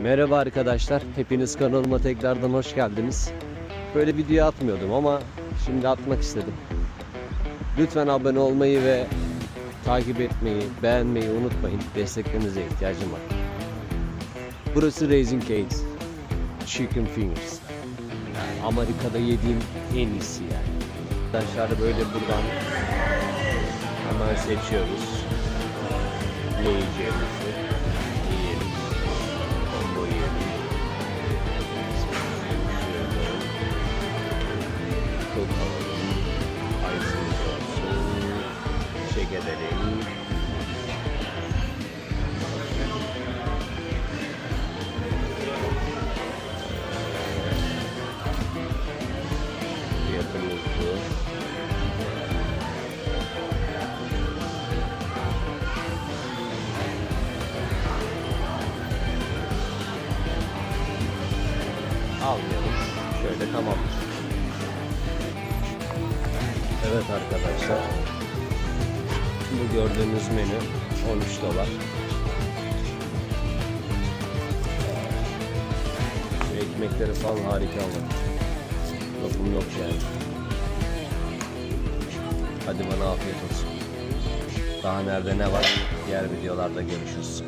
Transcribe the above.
Merhaba arkadaşlar. Hepiniz kanalıma tekrardan hoş geldiniz. Böyle video atmıyordum ama şimdi atmak istedim. Lütfen abone olmayı ve takip etmeyi, beğenmeyi unutmayın. Desteklerinize ihtiyacım var. Burası Raising Cane's Chicken Fingers. Amerika'da yediğim en iyisi yani. Arkadaşlar böyle buradan hemen seçiyoruz. Ne yiyeceğimizi. Çek edelim. Fiyatımız bu. almayalım. Şöyle tamamdır. Evet arkadaşlar. Bu gördüğünüz menü 13 dolar. Şu ekmekleri falan harika ama. Lokum yok yani. Hadi bana afiyet olsun. Daha nerede ne var? Diğer videolarda görüşürüz.